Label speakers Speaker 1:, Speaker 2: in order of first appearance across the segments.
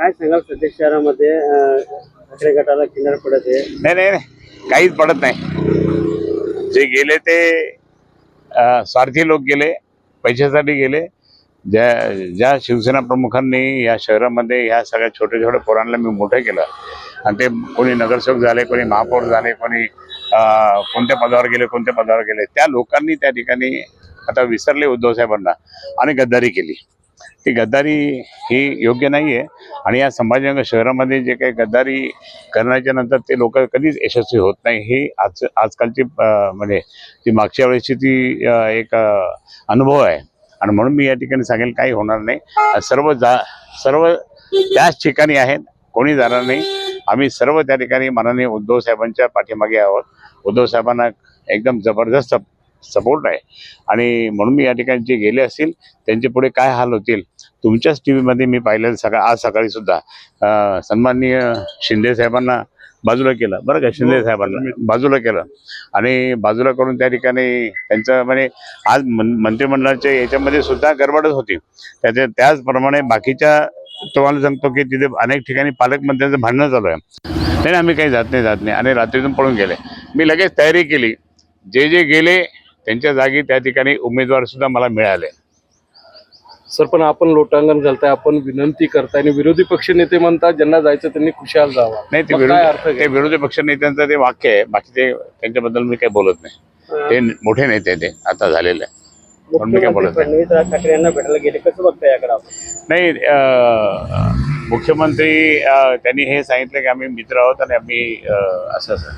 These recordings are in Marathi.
Speaker 1: काय सांगाल सध्या शहरामध्ये? ठाकरे गटाला किनार पडत आहे.
Speaker 2: नाही नाही नाही. काहीच पडत नाही. जे गेले ते अं, स्वार्थी लोक गेले पैशासाठी गेले. ज्या ज्या शिवसेना प्रमुखांनी या शहरामध्ये ह्या सगळ्या छोट्या छोट्या पोरांना मी मोठं केलं. आणि ते कोणी नगरसेवक झाले कोणी महापौर झाले कोणी अं, कोणत्या पदावर गेले कोणत्या पदावर गेले त्या लोकांनी त्या ठिकाणी आता विसरले उद्धवसाहेबांना आणि गद्दारी केली. ती गद्दारी ही योग्य नाही आहे आणि या संभाजीनगर शहरामध्ये जे काही गद्दारी करण्याच्या नंतर ते लोक कधीच यशस्वी होत नाही. ही आज आजकालची म्हणजे ती मागच्या वेळेसची ती एक अनुभव आहे. आणि म्हणून मी या ठिकाणी सांगेल काही होणार नाही. सर्व जा सर्व त्याच ठिकाणी आहेत. कोणी जाणार नाही. आम्ही सर्व त्या ठिकाणी माननीय उद्धव साहेबांच्या पाठीमागे आहोत. उद्धव साहेबांना एकदम जबरदस्त सपोर्ट आहे. आणि म्हणून मी या ठिकाणी जे गेले असतील त्यांचे पुढे काय हाल होतील तुमच्याच टी व्हीमध्ये मी पाहिलं सकाळ आज सकाळी सुद्धा अं, सन्माननीय शिंदे साहेबांना बाजूला केलं. बरं का? शिंदे साहेबांना बाजूला केलं. आणि बाजूला करून त्या ठिकाणी त्यांचं म्हणजे आज मन मंत्रिमंडळाच्या याच्यामध्ये सुद्धा गडबडच होती. त्याच्या त्याचप्रमाणे बाकीच्या तुम्हाला सांगतो की तिथे अनेक ठिकाणी पालकमंत्र्यांचं भांडणं चालू आहे. नाही, आम्ही काही जात नाही जात नाही. आणि रात्रीतून पळून गेले. मी लगेच तयारी केली. जे जे गेले त्यांच्या जागी त्या ठिकाणी उमेदवार सुद्धा मला मिळाले.
Speaker 3: सर पण आपण लोटांगण घालताय आपण विनंती करताय आणि विरोधी पक्ष नेते म्हणतात ज्यांना जायचं त्यांनी खुशाल जावा.
Speaker 2: नाही ते विरोधी ते? विरोधी पक्ष नेत्यांचं ते वाक्य आहे बाकी ते त्यांच्याबद्दल मी काही बोलत नाही. ते मोठे नेते ते आता झालेले पण मी काय बोलत नाही.
Speaker 1: ठाकरे यांना भेटायला गेले कसं बघता याकडे आपण?
Speaker 2: नाही मुख्यमंत्री त्यांनी हे सांगितलं की आम्ही मित्र आहोत आणि आम्ही असं असं.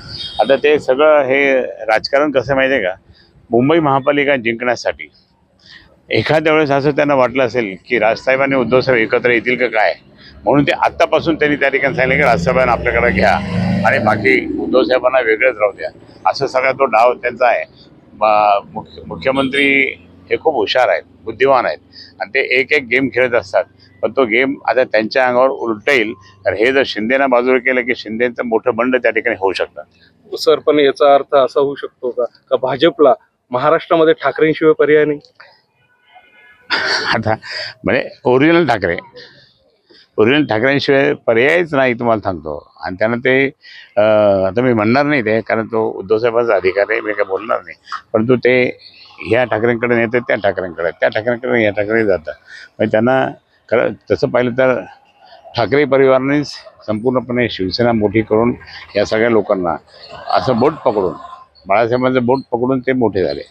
Speaker 2: आता ते सगळं हे राजकारण कसं माहिती आहे का? मुंबई महापालिका जिंकण्यासाठी. एखाद्या वेळेस असं त्यांना वाटलं असेल की राजसाहेब आणि उद्धवसाहेब एकत्र येतील का काय? म्हणून ते आत्तापासून त्यांनी त्या ठिकाणी सांगितलं की राजसाहेबांना आपल्याकडे घ्या. आणि बाकी उद्धवसाहेबांना वेगळेच राहू द्या. असं सगळा तो डाव त्यांचा आहे. बा- मुख्य मुख्यमंत्री हे खूप हुशार आहेत बुद्धिवान आहेत. आणि ते एक एक गेम खेळत असतात. पण तो गेम आता त्यांच्या अंगावर उलटेल. तर हे जर शिंदेना बाजूला केलं की शिंदेचं मोठं बंड त्या ठिकाणी होऊ शकतं.
Speaker 3: सर पण याचा अर्थ असा होऊ शकतो का? का भाजपला महाराष्ट्रामध्ये ठाकरेंशिवाय पर्याय नाही.
Speaker 2: आता म्हणजे ओरिजिनल ठाकरे. ओरिजिनल ठाकरेंशिवाय पर्यायच नाही तुम्हाला सांगतो. आणि त्यांना ते आता मी म्हणणार नाही ते कारण तो उद्धवसाहेबांचा अधिकार आहे मी काय बोलणार नाही. परंतु ते ह्या ठाकरेंकडे नेते त्या ठाकरेंकडे त्या ठाकरेंकडे ह्या ठाकरे जातात. म्हणजे त्यांना खरं तसं पाहिलं तर ठाकरे परिवारानेच संपूर्णपणे शिवसेना मोठी करून या सगळ्या लोकांना असं बोट पकडून बाळासाहेबांचं बोट पकडून ते मोठे झाले.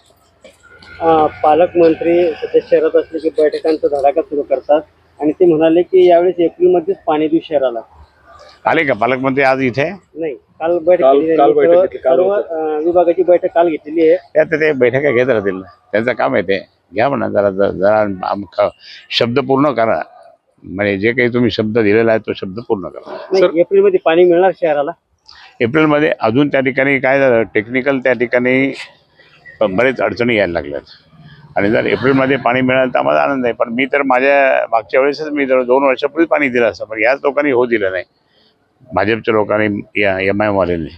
Speaker 1: अं, पालकमंत्री सध्या शहरात असले की बैठकांचा धडाका सुरू करतात आणि ते म्हणाले की यावेळेस एप्रिलमध्येच पाणी देऊ शहराला.
Speaker 2: आले का पालकमंत्री आज इथे?
Speaker 1: नाही काल बैठक
Speaker 3: काल-
Speaker 1: घेतली
Speaker 3: काल
Speaker 1: त्यांनी.
Speaker 3: बैठक
Speaker 1: सर्व-
Speaker 3: घेतली, काल
Speaker 1: सर्व
Speaker 3: होतं.
Speaker 1: अं, विभागाची बैठक काल घेतलेली आहे.
Speaker 2: त्या तर ते बैठका घेत राहतील. ना त्यांचं काम आहे ते. घ्या म्हणा जरा जरा जरा आम- ख- शब्द पूर्ण करा. म्हणजे जे काही तुम्ही शब्द दिलेला आहे तो शब्द पूर्ण करा.
Speaker 1: नाही एप्रिलमध्ये पाणी मिळणार शहराला?
Speaker 2: एप्रिलमध्ये अजून त्या ठिकाणी काय झालं टेक्निकल त्या ठिकाणी बरेच अडचणी यायला लागल्यात. आणि जर एप्रिलमध्ये पाणी मिळालं तर आम्हाला आनंद आहे. पण मी तर माझ्या मागच्या वेळेसच मी जर दोन वर्षापूर्वी पाणी दिलं असतं पण याच लोकांनी हो दिलं नाही. भाजपच्या लोकांनी या एम आय वाल्यांनी.